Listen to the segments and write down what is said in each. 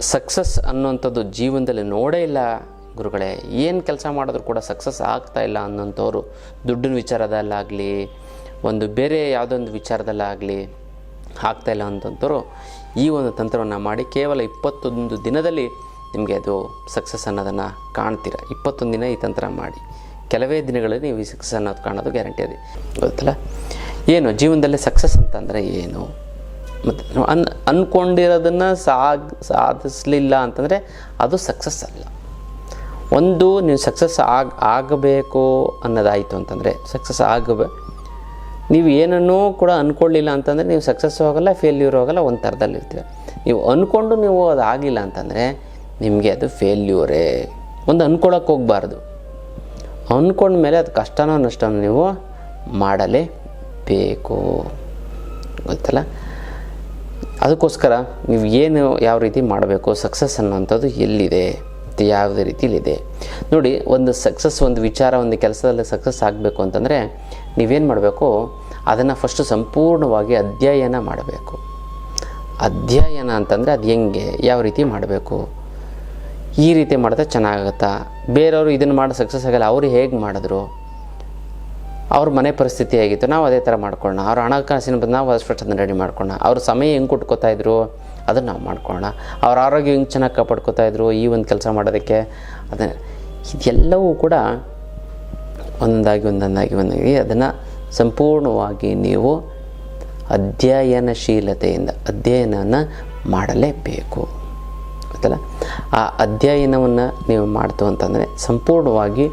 Success ಅನ್ನೋಂಥದ್ದು ಜೀವನದಲ್ಲಿ ನೋಡೇ ಇಲ್ಲ ಗುರುಗಳೇ, ಏನು ಕೆಲಸ ಮಾಡಿದ್ರು ಕೂಡ ಸಕ್ಸಸ್ ಆಗ್ತಾ ಇಲ್ಲ ಅನ್ನೋಂಥವ್ರು ದುಡ್ಡಿನ ವಿಚಾರದಲ್ಲಾಗಲಿ, ಒಂದು ಬೇರೆ ಯಾವುದೊಂದು ವಿಚಾರದಲ್ಲಾಗಲಿ ಇಲ್ಲ ಅಂತಂತವರು ಈ ಒಂದು ತಂತ್ರವನ್ನು ಮಾಡಿ ಕೇವಲ ಇಪ್ಪತ್ತೊಂದು ದಿನದಲ್ಲಿ ನಿಮಗೆ ಅದು ಸಕ್ಸಸ್ ಅನ್ನೋದನ್ನು ಕಾಣ್ತೀರ. ಇಪ್ಪತ್ತೊಂದು ದಿನ ಈ ತಂತ್ರ ಮಾಡಿ. ಕೆಲವೇ ದಿನಗಳಲ್ಲಿ ನೀವು ಈ ಸಕ್ಸಸ್ ಅನ್ನೋದು ಕಾಣೋದು ಗ್ಯಾರಂಟಿ ಇದೆ ಗೊತ್ತಲ್ಲ? ಏನು, ಜೀವನದಲ್ಲಿ ಸಕ್ಸಸ್ ಅಂತಂದರೆ ಏನು? ಮತ್ತು ನಾವು ಅನ್ ಅಂದ್ಕೊಂಡಿರೋದನ್ನು ಸಾಗ್ ಸಾಧಿಸಲಿಲ್ಲ ಅಂತಂದರೆ ಅದು ಸಕ್ಸಸ್ ಅಲ್ಲ. ಒಂದು ನೀವು ಸಕ್ಸಸ್ ಆಗ ಆಗಬೇಕು ಅನ್ನೋದಾಯಿತು ಅಂತಂದರೆ ಸಕ್ಸಸ್ ಆಗಬೇ, ನೀವು ಏನನ್ನೂ ಕೂಡ ಅಂದ್ಕೊಳ್ಳಿಲ್ಲ ಅಂತಂದರೆ ನೀವು ಸಕ್ಸಸ್ ಹೋಗಲ್ಲ ಫೇಲ್ಯೂರ್ ಹೋಗಲ್ಲ, ಒಂದು ಥರದಲ್ಲಿ ಇರ್ತೀರ. ನೀವು ಅಂದ್ಕೊಂಡು ನೀವು ಅದು ಆಗಿಲ್ಲ ಅಂತಂದರೆ ನಿಮಗೆ ಅದು ಫೇಲ್ಯೂರೇ ಒಂದು ಅಂದ್ಕೊಳಕ್ಕೆ ಹೋಗಬಾರ್ದು. ಅಂದ್ಕೊಂಡ್ಮೇಲೆ ಅದು ಕಷ್ಟನೋ ನಷ್ಟನೋ ನೀವು ಮಾಡಲೇಬೇಕು. ಗೊತ್ತಲ್ಲ? ಅದಕ್ಕೋಸ್ಕರ ನೀವು ಏನು ಯಾವ ರೀತಿ ಮಾಡಬೇಕು ಸಕ್ಸಸ್ ಅನ್ನೋಂಥದ್ದು ಎಲ್ಲಿದೆ? ಮತ್ತು ಯಾವುದೇ ರೀತಿಲಿದೆ ನೋಡಿ, ಒಂದು ಸಕ್ಸಸ್ ಒಂದು ವಿಚಾರ, ಒಂದು ಕೆಲಸದಲ್ಲಿ ಸಕ್ಸಸ್ ಆಗಬೇಕು ಅಂತಂದರೆ ನೀವೇನು ಮಾಡಬೇಕು? ಅದನ್ನು ಫಸ್ಟು ಸಂಪೂರ್ಣವಾಗಿ ಅಧ್ಯಯನ ಮಾಡಬೇಕು. ಅಧ್ಯಯನ ಅಂತಂದರೆ ಅದು ಹೆಂಗೆ? ಯಾವ ರೀತಿ ಮಾಡಬೇಕು? ಈ ರೀತಿ ಮಾಡಿದ್ರೆ ಚೆನ್ನಾಗುತ್ತಾ? ಬೇರೆಯವರು ಇದನ್ನು ಮಾಡಿ ಸಕ್ಸಸ್ ಆಗಲ್ಲ, ಅವರು ಹೇಗೆ ಮಾಡಿದ್ರು? ಅವ್ರ ಮನೆ ಪರಿಸ್ಥಿತಿ ಆಗಿತ್ತು ನಾವು ಅದೇ ಥರ ಮಾಡ್ಕೊಳ್ಳೋಣ. ಅವ್ರ ಹಣಕಾಸಿನ ಬಂದು ನಾವು ಅಷ್ಟು ಅದನ್ನು ರೆಡಿ ಮಾಡ್ಕೊಳ್ಳೋಣ. ಅವ್ರ ಸಮಯ ಹೆಂಗೆ ಕೊಟ್ಕೋತಾ ಇದ್ರು? ಅದನ್ನು ನಾವು ಮಾಡ್ಕೊಳ್ಳೋಣ. ಅವ್ರ ಆರೋಗ್ಯ ಹೆಂಗೆ ಚೆನ್ನಾಗಿ ಕಾಪಾಡ್ಕೋತಾ ಇದ್ರು? ಈ ಒಂದು ಕೆಲಸ ಮಾಡೋದಕ್ಕೆ ಅದನ್ನು ಇದೆಲ್ಲವೂ ಕೂಡ ಒಂದಾಗಿ, ಒಂದೊಂದಾಗಿ ಒಂದಾಗಿ ಅದನ್ನು ಸಂಪೂರ್ಣವಾಗಿ ನೀವು ಅಧ್ಯಯನಶೀಲತೆಯಿಂದ, ಅಧ್ಯಯನನ ಮಾಡಲೇಬೇಕು. ಗೊತ್ತಲ್ಲ? ಆ ಅಧ್ಯಯನವನ್ನು ನೀವು ಮಾಡ್ತು ಅಂತಂದರೆ ಸಂಪೂರ್ಣವಾಗಿ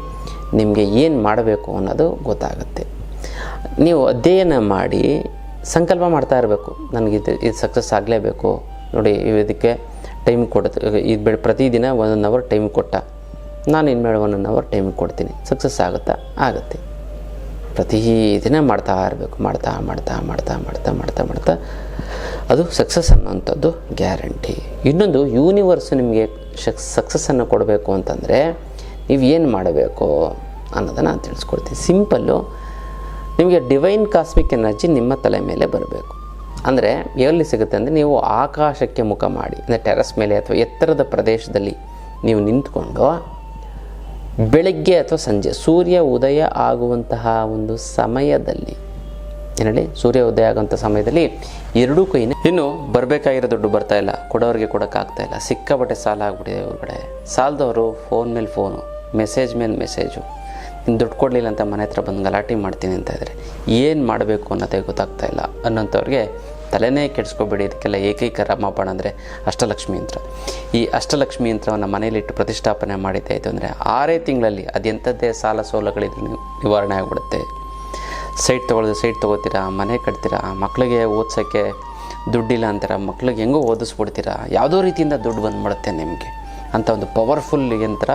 ನಿಮಗೆ ಏನು ಮಾಡಬೇಕು ಅನ್ನೋದು ಗೊತ್ತಾಗುತ್ತೆ. ನೀವು ಅಧ್ಯಯನ ಮಾಡಿ ಸಂಕಲ್ಪ ಮಾಡ್ತಾ ಇರಬೇಕು. ನನಗೆ ಇದು ಇದು ಸಕ್ಸಸ್ ಆಗಲೇಬೇಕು. ನೋಡಿ, ಇದಕ್ಕೆ ಟೈಮ್ ಕೊಡುತ್ತೆ ಇದು ಬೆಳೆ, ಪ್ರತಿದಿನ ಒನ್ ಅವರ್ ಟೈಮ್ ಕೊಟ್ಟ, ನಾನು ಇನ್ಮೇಲೆ ಒನ್ ಅವರ್ ಟೈಮ್ ಕೊಡ್ತೀನಿ. ಸಕ್ಸಸ್ ಆಗುತ್ತಾ? ಆಗುತ್ತೆ. ಪ್ರತಿದಿನ ಮಾಡ್ತಾ ಇರಬೇಕು. ಮಾಡ್ತಾ ಮಾಡ್ತಾ ಮಾಡ್ತಾ ಮಾಡ್ತಾ ಮಾಡ್ತಾ ಮಾಡ್ತಾ, ಅದು ಸಕ್ಸಸ್ ಅನ್ನೋಂಥದ್ದು ಗ್ಯಾರಂಟಿ ಇನ್ನೊಂದು ಯೂನಿವರ್ಸ್ ನಿಮಗೆ ಶಕ್ ಸಕ್ಸಸ್ಸನ್ನು ಕೊಡಬೇಕು ಅಂತಂದರೆ ನೀವು ಏನು ಮಾಡಬೇಕು ಅನ್ನೋದನ್ನು ನಾನು ತಿಳಿಸ್ಕೊಡ್ತೀನಿ ಸಿಂಪಲ್ಲು ನಿಮಗೆ ಡಿವೈನ್ ಕಾಸ್ಮಿಕ್ ಎನರ್ಜಿ ನಿಮ್ಮ ತಲೆ ಮೇಲೆ ಬರಬೇಕು. ಅಂದರೆ ಎಲ್ಲಿ ಸಿಗುತ್ತೆ ಅಂದರೆ ನೀವು ಆಕಾಶಕ್ಕೆ ಮುಖ ಮಾಡಿ, ಅಂದರೆ ಟೆರಸ್ ಮೇಲೆ ಅಥವಾ ಎತ್ತರದ ಪ್ರದೇಶದಲ್ಲಿ ನೀವು ನಿಂತ್ಕೊಂಡು ಬೆಳಗ್ಗೆ ಅಥವಾ ಸಂಜೆ, ಸೂರ್ಯ ಉದಯ ಆಗುವಂತಹ ಒಂದು ಸಮಯದಲ್ಲಿ ಏನೇಳಿ ಸೂರ್ಯ ಉದಯ ಆಗುವಂಥ ಸಮಯದಲ್ಲಿ ಎರಡೂ ಕೈನ, ಇನ್ನು ಬರಬೇಕಾಗಿರೋ ದುಡ್ಡು ಬರ್ತಾ ಇಲ್ಲ, ಕೊಡೋರಿಗೆ ಕೊಡೋಕ್ಕಾಗ್ತಾ ಇಲ್ಲ, ಸಿಕ್ಕಾಪಟ್ಟೆ ಸಾಲ ಆಗ್ಬಿಟ್ಟಿದೆ ಹೊರಗಡೆ ಸಾಲದವರು ಫೋನ್ ಮೇಲೆ ಫೋನು ಮೆಸೇಜ್ ಮೇಲೆ ಮೆಸೇಜು. ನೀನು ದುಡ್ಡು ಕೊಡಲಿಲ್ಲ ಅಂತ ಮನೆ ಹತ್ರ ಬಂದು ಗಲಾಟೆ ಮಾಡ್ತೀನಿ ಅಂತ ಇದ್ದಾರೆ ಏನು ಮಾಡಬೇಕು ಅನ್ನೋದೇ ಗೊತ್ತಾಗ್ತಾ ಇಲ್ಲ ಅನ್ನೋಂಥವ್ರಿಗೆ ತಲೆನೇ ಕೆಡಿಸ್ಕೊಬೇಡಿ, ಇದಕ್ಕೆಲ್ಲ ಏಕೈಕ ರಾಮಬಾಣ ಅಂದರೆ ಅಷ್ಟಲಕ್ಷ್ಮಿ ಯಂತ್ರ. ಈ ಅಷ್ಟಲಕ್ಷ್ಮಿ ಯಂತ್ರವನ್ನು ಮನೆಯಲ್ಲಿಟ್ಟು ಪ್ರತಿಷ್ಠಾಪನೆ ಮಾಡಿದ್ದಾಯಿತು ಅಂದರೆ ಆರೇ ತಿಂಗಳಲ್ಲಿ ಅದೆಂಥದ್ದೇ ಸಾಲ ಸೋಲಗಳಿದ್ರು ನೀವು, ನಿವಾರಣೆ ಆಗಿಬಿಡುತ್ತೆ. ಸೈಟ್ ತೊಗೊಳ್ಳೋದು ಸೈಟ್ ತೊಗೋತೀರಾ, ಮನೆ ಕಟ್ತೀರಾ ಮಕ್ಕಳಿಗೆ ಓದ್ಸೋಕ್ಕೆ ದುಡ್ಡಿಲ್ಲ ಅಂತೀರ, ಮಕ್ಳಿಗೆ ಹೆಂಗೋ ಓದಿಸ್ಬಿಡ್ತೀರಾ, ಯಾವುದೋ ರೀತಿಯಿಂದ ದುಡ್ಡು ಬಂದ್ಬಿಡುತ್ತೆ ನಿಮಗೆ ಅಂಥ ಒಂದು ಪವರ್ಫುಲ್ ಯಂತ್ರ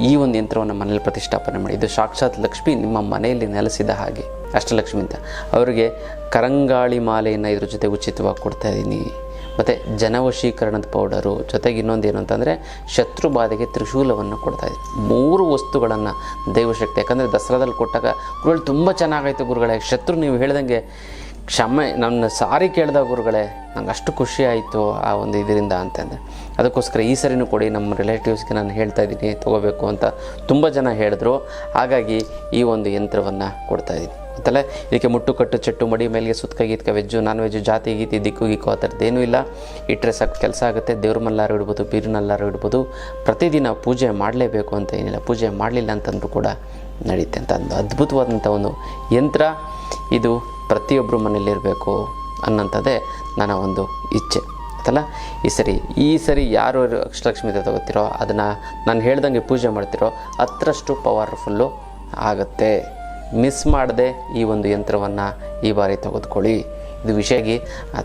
ಈ ಒಂದು ಯಂತ್ರವನ್ನು ಮನೇಲಿ ಪ್ರತಿಷ್ಠಾಪನೆ ಮಾಡಿ. ಇದು ಸಾಕ್ಷಾತ್ ಲಕ್ಷ್ಮಿ ನಿಮ್ಮ ಮನೆಯಲ್ಲಿ ನೆಲೆಸಿದ ಹಾಗೆ. ಅಷ್ಟಲಕ್ಷ್ಮಿ ಅಂತ. ಅವರಿಗೆ ಕರಂಗಾಳಿ ಮಾಲೆಯನ್ನು ಇದ್ರ ಜೊತೆ ಉಚಿತವಾಗಿ ಕೊಡ್ತಾ ಇದ್ದೀನಿ. ಮತ್ತು ಜನವಶೀಕರಣದ ಪೌಡರು, ಜೊತೆಗೆ ಇನ್ನೊಂದು ಏನು ಅಂತಂದರೆ ಶತ್ರು ಬಾಧೆಗೆ ತ್ರಿಶೂಲವನ್ನು ಕೊಡ್ತಾ ಇದ್ದೀನಿ. ಮೂರು ವಸ್ತುಗಳನ್ನು ದೈವಶಕ್ತಿ. ಯಾಕಂದರೆ ದಸರಾದಲ್ಲಿ ಕೊಟ್ಟಾಗ ಗುರುಗಳು ತುಂಬ ಚೆನ್ನಾಗಾಯ್ತು ಗುರುಗಳೇ. ಶತ್ರು ನೀವು ಹೇಳ್ದಂಗೆ ಕ್ಷಮೆ, ನನ್ನ ಸಾರಿ ಕೇಳಿದ ಗುರುಗಳೇ ನಂಗೆ ಅಷ್ಟು ಖುಷಿ ಆಯಿತು ಆ ಒಂದು ಇದರಿಂದ ಅಂತಂದರೆ ಅದಕ್ಕೋಸ್ಕರ ಈ ಸರಿನೂ ಕೊಡಿ, ನಮ್ಮ ರಿಲೇಟಿವ್ಸ್ಗೆ ನಾನು ಹೇಳ್ತಾ ಇದ್ದೀನಿ, ತೊಗೋಬೇಕು ಅಂತ ತುಂಬ ಜನ ಹೇಳಿದ್ರು. ಹಾಗಾಗಿ ಈ ಒಂದು ಯಂತ್ರವನ್ನು ಕೊಡ್ತಾ ಇದ್ದೀನಿ. ಗೊತ್ತಲ್ಲ? ಇದಕ್ಕೆ ಮುಟ್ಟು ಕಟ್ಟು, ಚೆಟ್ಟು ಮಡಿ ಮೇಲೆ ಸುತ್ತಕ ಗೀತ್ಕ ವೆಜ್ಜು, ನಾನ್ ವೆಜ್ಜು, ಜಾತಿ, ಗೀತಿ, ದಿಕ್ಕು, ಗಿಕ್ಕು, ಆ ಥರದ್ದೇನೂ ಇಲ್ಲ. ಇಟ್ಟರೆ ಸಾಕು, ಕೆಲಸ ಆಗುತ್ತೆ, ದೇವ್ರ ಮಲ್ಲಾರು ಇಡ್ಬೋದು ಬೀರಿನಲ್ಲಾರು ಇಡ್ಬೋದು. ಪ್ರತಿದಿನ ಪೂಜೆ ಮಾಡಲೇಬೇಕು ಅಂತ ಏನಿಲ್ಲ, ಪೂಜೆ ಮಾಡಲಿಲ್ಲ ಅಂತಂದ್ರೂ ಕೂಡ ನಡೆಯುತ್ತೆ ಅಂತ ಒಂದು ಅದ್ಭುತವಾದಂಥ ಒಂದು ಯಂತ್ರ. ಇದು ಪ್ರತಿಯೊಬ್ಬರು ಮನೇಲಿರಬೇಕು ಅನ್ನೋಂಥದ್ದೇ ನನ್ನ ಒಂದು ಇಚ್ಛೆ. ಆಯ್ತಲ್ಲ? ಈ ಸರಿ ಈ ಸರಿ ಯಾರು ಅಷ್ಟಲಕ್ಷ್ಮಿ ತಗೋತಿರೋ ಅದನ್ನು ನಾನು ಹೇಳ್ದಂಗೆ ಪೂಜೆ ಮಾಡ್ತಿರೋ ಹತ್ತರಷ್ಟು ಪವರ್ಫುಲ್ಲು ಆಗುತ್ತೆ. ಮಿಸ್ ಮಾಡದೆ ಈ ಒಂದು ಯಂತ್ರವನ್ನು ಈ ಬಾರಿ ತೆಗೆದುಕೊಳ್ಳಿ. ಇದು ವಿಷಯಕ್ಕೆ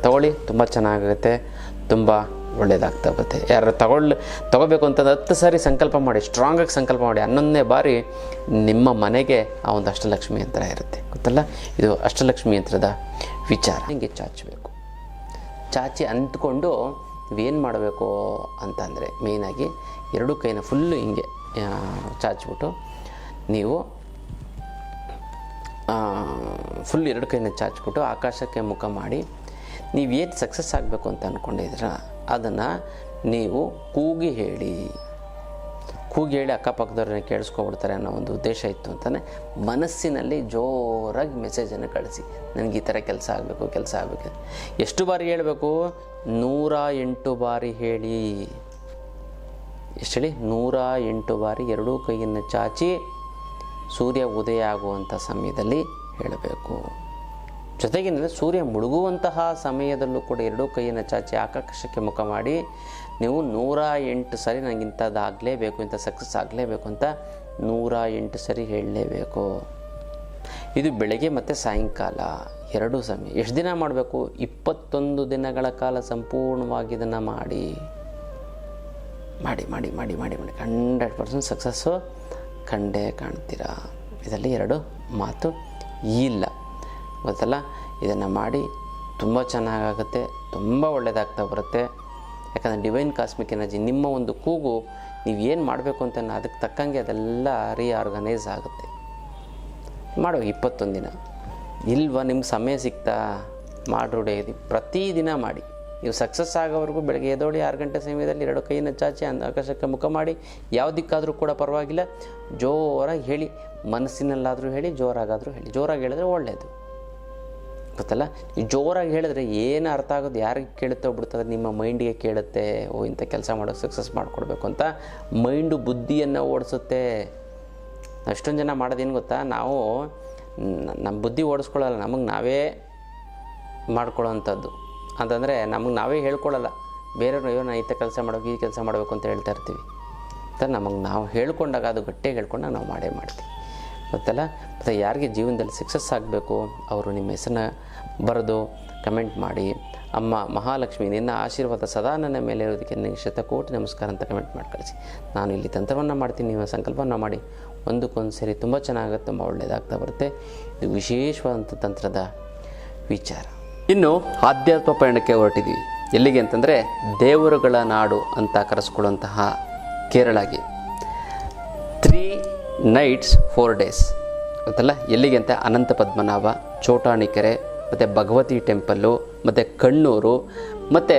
ತಗೊಳ್ಳಿ. ತುಂಬ ಚೆನ್ನಾಗುತ್ತೆ. ತುಂಬ ಒಳ್ಳೆಯದಾಗ್ತಾ ಬರುತ್ತೆ ಯಾರು ತಗೊಳ್ಳಿ, ತಗೋಬೇಕು ಅಂತಂದು ಹತ್ತು ಸಾರಿ ಸಂಕಲ್ಪ ಮಾಡಿ ಸ್ಟ್ರಾಂಗಾಗಿ ಸಂಕಲ್ಪ ಮಾಡಿ ಹನ್ನೊಂದನೇ ಬಾರಿ ನಿಮ್ಮ ಮನೆಗೆ ಆ ಒಂದು ಅಷ್ಟಲಕ್ಷ್ಮಿ ಯಂತ್ರ ಇರುತ್ತೆ. ಗೊತ್ತಲ್ಲ? ಇದು ಅಷ್ಟಲಕ್ಷ್ಮಿ ಯಂತ್ರದ ವಿಚಾರ. ಹಿಂಗೆ ಚಾಚಬೇಕು ಚಾಚಿ ಅಂತ್ಕೊಂಡು ಏನು ಮಾಡಬೇಕು ಅಂತಂದರೆ ಮೇಯ್ನಾಗಿ ಎರಡು ಕೈನ ಫುಲ್ಲು ಹಿಂಗೆ ಚಾಚಿಬಿಟ್ಟು ನೀವು ಫುಲ್ ಎರಡು ಕೈನ ಚಾಚ್ಬಿಟ್ಟು ಆಕಾಶಕ್ಕೆ ಮುಖ ಮಾಡಿ ನೀವೇನು ಸಕ್ಸಸ್ ಆಗಬೇಕು ಅಂತ ಅಂದ್ಕೊಂಡಿದ್ದೀರ ಅದನ್ನು ನೀವು ಕೂಗಿ ಹೇಳಿ. ಕೂಗಿ ಹೇಳಿ ಅಕ್ಕಪಕ್ಕದವ್ರನ್ನ ಕೇಳಿಸ್ಕೊಬಿಡ್ತಾರೆ ಅನ್ನೋ ಒಂದು ಉದ್ದೇಶ ಇತ್ತು ಅಂತಲೇ ಮನಸ್ಸಿನಲ್ಲಿ ಜೋರಾಗಿ ಮೆಸೇಜನ್ನು ಕಳಿಸಿ. ನನಗೆ ಈ ಥರ ಕೆಲಸ ಆಗಬೇಕು ಕೆಲಸ ಆಗಬೇಕು. ಎಷ್ಟು ಬಾರಿ ಹೇಳಬೇಕು? ನೂರ ಎಂಟು ಬಾರಿ ಹೇಳಿ. ಎಷ್ಟು ಹೇಳಿ? ನೂರ ಎಂಟು ಬಾರಿ ಎರಡೂ ಕೈಯನ್ನು ಚಾಚಿ ಸೂರ್ಯ ಉದಯ ಆಗುವಂಥ ಸಮಯದಲ್ಲಿ ಹೇಳಬೇಕು. ಜೊತೆಗೆ ಸೂರ್ಯ ಮುಳುಗುವಂತಹ ಸಮಯದಲ್ಲೂ ಕೂಡ ಎರಡೂ ಕೈಯನ್ನು ಚಾಚಿ ಆಕಾಶಕ್ಕೆ ಮುಖ ಮಾಡಿ ನೀವು ನೂರ ಎಂಟು ಸರಿ ನನಗೆ ಇಂಥದ್ದು ಆಗಲೇಬೇಕು ಇಂಥ ಸಕ್ಸಸ್ ಆಗಲೇಬೇಕು ಅಂತ ನೂರ ಎಂಟು ಸರಿ ಹೇಳಲೇಬೇಕು. ಇದು ಬೆಳಗ್ಗೆ ಮತ್ತು ಸಾಯಂಕಾಲ, ಎರಡೂ ಸಮಯ. ಎಷ್ಟು ದಿನ ಮಾಡಬೇಕು? ಇಪ್ಪತ್ತೊಂದು ದಿನಗಳ ಕಾಲ ಸಂಪೂರ್ಣವಾಗಿ ಇದನ್ನು ಮಾಡಿ ಮಾಡಿ ಮಾಡಿ ಮಾಡಿ ಮಾಡಿ ಮಾಡಿ. ಹಂಡ್ರೆಡ್ ಪರ್ಸೆಂಟ್ ಸಕ್ಸಸ್ಸು ಕಂಡೇ ಕಾಣ್ತೀರಾ? ಇದರಲ್ಲಿ ಎರಡು ಮಾತು ಇಲ್ಲ. ಗೊತ್ತಲ್ಲ? ಇದನ್ನು ಮಾಡಿ ತುಂಬ ಚೆನ್ನಾಗಾಗುತ್ತೆ, ತುಂಬ ಒಳ್ಳೆಯದಾಗ್ತಾ ಬರುತ್ತೆ. ಯಾಕಂದರೆ ಡಿವೈನ್ ಕಾಸ್ಮಿಕ್ ಎನರ್ಜಿ ನಿಮ್ಮ ಒಂದು ಕೂಗು, ನೀವು ಏನು ಮಾಡಬೇಕು ಅಂತ ಅದಕ್ಕೆ ತಕ್ಕಂಗೆ ಅದೆಲ್ಲ ರೀಆರ್ಗನೈಸ್ ಆಗುತ್ತೆ. ಮಾಡೋ ಇಪ್ಪತ್ತೊಂದು ದಿನ ಇಲ್ವಾ ನಿಮ್ಗೆ ಸಮಯ ಸಿಗ್ತಾ ಮಾಡ್ರೂಡೆ ಇದು ಪ್ರತಿದಿನ ಮಾಡಿ. ನೀವು ಸಕ್ಸಸ್ ಆಗೋವರೆಗೂ ಬೆಳಗ್ಗೆ ಎದೋಡಿ ಆರು ಗಂಟೆ ಸಮಯದಲ್ಲಿ ಎರಡು ಕೈಯನ್ನು ಚಾಚಿ ಆಕಾಶಕ್ಕೆ ಮುಖ ಮಾಡಿ, ಯಾವುದಕ್ಕಾದರೂ ಕೂಡ ಪರವಾಗಿಲ್ಲ, ಜೋರಾಗಿ ಹೇಳಿ, ಮನಸ್ಸಿನಲ್ಲಾದರೂ ಹೇಳಿ, ಜೋರಾಗಾದರೂ ಹೇಳಿ, ಜೋರಾಗಿ ಹೇಳಿದ್ರೆ ಒಳ್ಳೆಯದು ಗೊತ್ತಲ್ಲ? ಜೋರಾಗಿ ಹೇಳಿದ್ರೆ ಏನು ಅರ್ಥ ಆಗೋದು? ಯಾರಿಗೆ ಕೇಳುತ್ತೋ ಬಿಡ್ತದೆ, ನಿಮ್ಮ ಮೈಂಡಿಗೆ ಕೇಳುತ್ತೆ. ಓ, ಇಂಥ ಕೆಲಸ ಮಾಡೋಕ್ಕೆ ಸಕ್ಸಸ್ ಮಾಡಿಕೊಡ್ಬೇಕು ಅಂತ ಮೈಂಡು ಬುದ್ಧಿಯನ್ನು ಓಡಿಸುತ್ತೆ. ಅಷ್ಟೊಂದು ಜನ ಮಾಡೋದೇನು ಗೊತ್ತಾ? ನಾವು ನಮ್ಮ ಬುದ್ಧಿ ಓಡಿಸ್ಕೊಳ್ಳಲ್ಲ. ನಮಗೆ ನಾವೇ ಮಾಡ್ಕೊಳ್ಳೋವಂಥದ್ದು. ಅಂತಂದರೆ ನಮಗೆ ನಾವೇ ಹೇಳ್ಕೊಳ್ಳಲ್ಲ. ಬೇರೆಯವ್ರು, ಅಯ್ಯೋ ನಾನು ಇಂಥ ಕೆಲಸ ಮಾಡಬೇಕು ಈ ಕೆಲಸ ಮಾಡಬೇಕು ಅಂತ ಹೇಳ್ತಾ ಇರ್ತೀವಿ. ಅಂತ ನಮಗೆ ನಾವು ಹೇಳ್ಕೊಂಡಾಗ ಅದು ಗಟ್ಟಿಯಾಗಿ ಹೇಳ್ಕೊಂಡಾಗ ನಾವು ಮಾಡೇ ಮಾಡ್ತೀವಿ. ಗೊತ್ತಲ್ಲ? ಮತ್ತು ಯಾರಿಗೆ ಜೀವನದಲ್ಲಿ ಸಕ್ಸಸ್ ಆಗಬೇಕು? ಅವರು ನಿಮ್ಮ ಹೆಸರನ್ನ ಬರೆದು ಕಮೆಂಟ್ ಮಾಡಿ. ಅಮ್ಮ ಮಹಾಲಕ್ಷ್ಮಿ, ನಿನ್ನ ಆಶೀರ್ವಾದ ಸದಾ ನನ್ನ ಮೇಲೆ ಇರೋದಕ್ಕೆ ನನಗೆ ಶತಕೋಟಿ ನಮಸ್ಕಾರ ಅಂತ ಕಮೆಂಟ್ ಮಾಡಿ ಕಳಿಸಿ. ನಾನು ಇಲ್ಲಿ ತಂತ್ರವನ್ನು ಮಾಡ್ತೀನಿ, ನೀವು ಸಂಕಲ್ಪವನ್ನು ಮಾಡಿ. ಒಂದಕ್ಕೊಂದು ಸರಿ ತುಂಬ ಚೆನ್ನಾಗುತ್ತೆ, ತುಂಬ ಒಳ್ಳೆಯದಾಗ್ತಾ ಬರುತ್ತೆ. ಇದು ವಿಶೇಷವಾದಂಥ ತಂತ್ರದ ವಿಚಾರ. ಇನ್ನು ಆಧ್ಯಾತ್ಮ ಪಯಣಕ್ಕೆ ಹೊರಟಿದ್ದೀವಿ ಎಲ್ಲಿಗೆ ಅಂತಂದರೆ ದೇವರುಗಳ ನಾಡು ಅಂತ ಕರೆಸ್ಕೊಳ್ಳುವಂತಹ ಕೇರಳಗೆ ನೈಟ್ಸ್ ಫೋರ್ ಡೇಸ್ ಗೊತ್ತಲ್ಲ? ಎಲ್ಲಿಗೆ ಅಂತ ಅನಂತ ಪದ್ಮನಾಭ, ಚೋಟಾಣಿಕೆರೆ, ಮತ್ತು ಭಗವತಿ ಟೆಂಪಲ್ಲು, ಮತ್ತು ಕಣ್ಣೂರು, ಮತ್ತು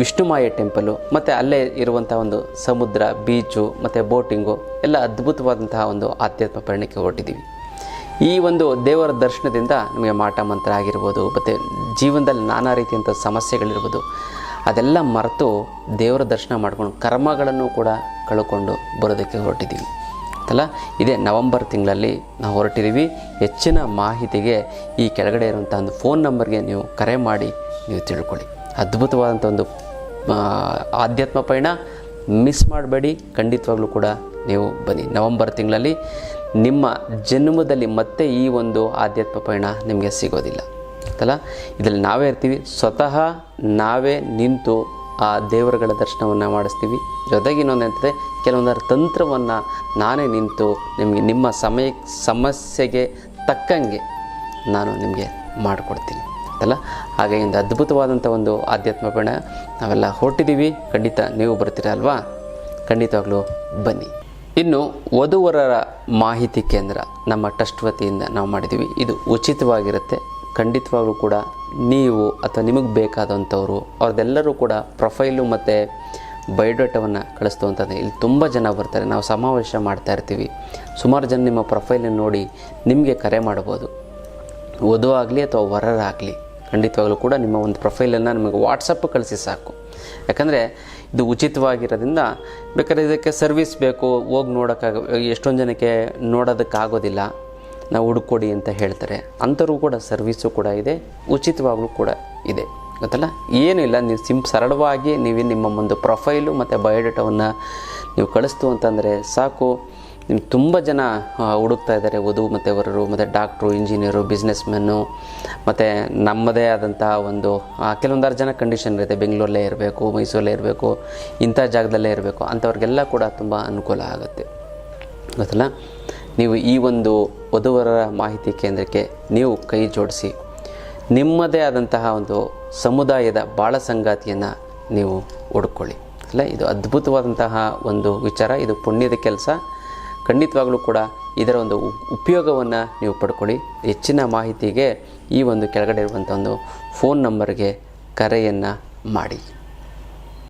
ವಿಷ್ಣುಮಾಯ ಟೆಂಪಲ್ಲು, ಮತ್ತು ಅಲ್ಲೇ ಇರುವಂಥ ಒಂದು ಸಮುದ್ರ, ಬೀಚು, ಮತ್ತು ಬೋಟಿಂಗು, ಎಲ್ಲ ಅದ್ಭುತವಾದಂತಹ ಒಂದು ಆಧ್ಯಾತ್ಮ ಪಯಣಕ್ಕೆ ಹೊರಟಿದ್ದೀವಿ. ಈ ಒಂದು ದೇವರ ದರ್ಶನದಿಂದ ನಮಗೆ ಮಾಟ ಮಂತ್ರ ಆಗಿರ್ಬೋದು, ಮತ್ತು ಜೀವನದಲ್ಲಿ ನಾನಾ ರೀತಿಯಂಥ ಸಮಸ್ಯೆಗಳಿರ್ಬೋದು, ಅದೆಲ್ಲ ಮರೆತು ದೇವರ ದರ್ಶನ ಮಾಡ್ಕೊಂಡು ಕರ್ಮಗಳನ್ನು ಕೂಡ ಕಳ್ಕೊಂಡು ಬರೋದಕ್ಕೆ ಹೊರಟಿದ್ದೀವಿ. ಅಲ್ಲ ಇದೇ ನವಂಬರ್ ತಿಂಗಳಲ್ಲಿ ನಾವು ಹೊರಟಿದ್ದೀವಿ. ಹೆಚ್ಚಿನ ಮಾಹಿತಿಗೆ ಈ ಕೆಳಗಡೆ ಇರುವಂಥ ಒಂದು ಫೋನ್ ನಂಬರ್ಗೆ ನೀವು ಕರೆ ಮಾಡಿ ನೀವು ತಿಳ್ಕೊಳ್ಳಿ. ಅದ್ಭುತವಾದಂಥ ಒಂದು ಆಧ್ಯಾತ್ಮ ಪಯಣ. ಮಿಸ್ ಮಾಡಬೇಡಿ, ಖಂಡಿತವಾಗ್ಲೂ ಕೂಡ ನೀವು ಬನ್ನಿ. ನವಂಬರ್ ತಿಂಗಳಲ್ಲಿ ನಿಮ್ಮ ಜನ್ಮದಲ್ಲಿ ಮತ್ತೆ ಈ ಒಂದು ಆಧ್ಯಾತ್ಮ ಪಯಣ ನಿಮಗೆ ಸಿಗೋದಿಲ್ಲ. ಅಲ್ಲ ಇದರಲ್ಲಿ ನಾವೇ ಇರ್ತೀವಿ. ಸ್ವತಃ ನಾವೇ ನಿಂತು ಆ ದೇವರುಗಳ ದರ್ಶನವನ್ನು ಮಾಡಿಸ್ತೀವಿ. ಜೊತೆಗೆ ಇನ್ನೊಂದು ಎಂತಂದರೆ ಕೆಲವೊಂದರ ತಂತ್ರವನ್ನು ನಾನೇ ನಿಂತು ನಿಮಗೆ ನಿಮ್ಮ ಸಮಯ, ಸಮಸ್ಯೆಗೆ ತಕ್ಕಂಗೆ ನಾನು ನಿಮಗೆ ಮಾಡಿಕೊಡ್ತೀನಿ. ಅಲ್ಲ ಹಾಗೆ ಒಂದು ಅದ್ಭುತವಾದಂಥ ಒಂದು ಆಧ್ಯಾತ್ಮ ಪಯಣ ನಾವೆಲ್ಲ ಹೊರಟಿದ್ದೀವಿ. ಖಂಡಿತ ನೀವು ಬರ್ತೀರಾ ಅಲ್ವಾ? ಖಂಡಿತವಾಗ್ಲೂ ಬನ್ನಿ. ಇನ್ನು ವಧುವರರ ಮಾಹಿತಿ ಕೇಂದ್ರ ನಮ್ಮ ಟ್ರಸ್ಟ್ ವತಿಯಿಂದ ನಾವು ಮಾಡಿದ್ದೀವಿ. ಇದು ಉಚಿತವಾಗಿರುತ್ತೆ. ಖಂಡಿತವಾಗ್ಲೂ ಕೂಡ ನೀವು ಅಥವಾ ನಿಮಗೆ ಬೇಕಾದಂಥವ್ರು, ಅವ್ರದ್ದೆಲ್ಲರೂ ಕೂಡ ಪ್ರೊಫೈಲು ಮತ್ತು ಬಯೋಡೇಟವನ್ನು ಕಳಿಸ್ತುವಂಥದ್ದು ಇಲ್ಲಿ ತುಂಬ ಜನ ಬರ್ತಾರೆ. ನಾವು ಸಮಾವೇಶ ಮಾಡ್ತಾ ಇರ್ತೀವಿ. ಸುಮಾರು ಜನ ನಿಮ್ಮ ಪ್ರೊಫೈಲನ್ನು ನೋಡಿ ನಿಮಗೆ ಕರೆ ಮಾಡ್ಬೋದು. ಆಗಲಿ ಅಥವಾ ವರರಾಗಲಿ, ಖಂಡಿತವಾಗಲೂ ಕೂಡ ನಿಮ್ಮ ಒಂದು ಪ್ರೊಫೈಲನ್ನು ನಿಮಗೆ ವಾಟ್ಸಪ್ ಕಳಿಸಿ ಸಾಕು. ಯಾಕಂದರೆ ಇದು ಉಚಿತವಾಗಿರೋದ್ರಿಂದ ಬೇಕಾದ್ರೆ ಇದಕ್ಕೆ ಸರ್ವಿಸ್ ಬೇಕು. ಹೋಗಿ ನೋಡೋಕ್ಕಾಗ, ಎಷ್ಟೊಂದು ಜನಕ್ಕೆ ನೋಡೋದಕ್ಕಾಗೋದಿಲ್ಲ. ನಾವು ಹುಡುಕೊಡಿ ಅಂತ ಹೇಳ್ತಾರೆ. ಅಂಥವ್ರಿಗೂ ಕೂಡ ಸರ್ವಿಸು ಕೂಡ ಇದೆ, ಉಚಿತವಾಗಲೂ ಕೂಡ ಇದೆ. ಗೊತ್ತಲ್ಲ? ಏನಿಲ್ಲ ನೀವು ಸಿಂ ಸರಳವಾಗಿ ನೀವು ನಿಮ್ಮ ಒಂದು ಪ್ರೊಫೈಲು ಮತ್ತು ಬಯೋಡೇಟಾವನ್ನು ನೀವು ಕಳಿಸ್ತು ಅಂತಂದರೆ ಸಾಕು. ನಿಮ್ಮ ತುಂಬ ಜನ ಹುಡುಕ್ತಾ ಇದ್ದಾರೆ ವಧು ಮತ್ತು ವರರು ಮತ್ತು ಡಾಕ್ಟ್ರು, ಇಂಜಿನಿಯರು ಬಿಸ್ನೆಸ್ಮೆನ್ನು ಮತ್ತು ನಮ್ಮದೇ ಆದಂಥ ಒಂದು ಕೆಲವೊಂದಾರು ಜನ ಕಂಡೀಷನ್ ಇರುತ್ತೆ. ಬೆಂಗಳೂರಲ್ಲೇ ಇರಬೇಕು, ಮೈಸೂರಲ್ಲೇ ಇರಬೇಕು, ಇಂಥ ಜಾಗದಲ್ಲೇ ಇರಬೇಕು, ಅಂಥವ್ರಿಗೆಲ್ಲ ಕೂಡ ತುಂಬ ಅನುಕೂಲ ಆಗುತ್ತೆ. ಗೊತ್ತಲ್ಲ? ನೀವು ಈ ಒಂದು ವಧುವರರ ಮಾಹಿತಿ ಕೇಂದ್ರಕ್ಕೆ ನೀವು ಕೈ ಜೋಡಿಸಿ. ನಿಮ್ಮದೇ ಆದಂತಹ ಒಂದು ಸಮುದಾಯದ ಬಾಳ ಸಂಗಾತಿಯನ್ನು ನೀವು ಹುಡ್ಕೊಳ್ಳಿ. ಅಲ್ಲ, ಇದು ಅದ್ಭುತವಾದಂತಹ ಒಂದು ವಿಚಾರ, ಇದು ಪುಣ್ಯದ ಕೆಲಸ. ಖಂಡಿತವಾಗಲೂ ಕೂಡ ಇದರ ಒಂದು ಉಪಯೋಗವನ್ನು ನೀವು ಪಡ್ಕೊಳ್ಳಿ. ಹೆಚ್ಚಿನ ಮಾಹಿತಿಗೆ ಈ ಒಂದು ಕೆಳಗಡೆ ಇರುವಂಥ ಒಂದು ಫೋನ್ ನಂಬರ್ಗೆ ಕರೆಯನ್ನು ಮಾಡಿ.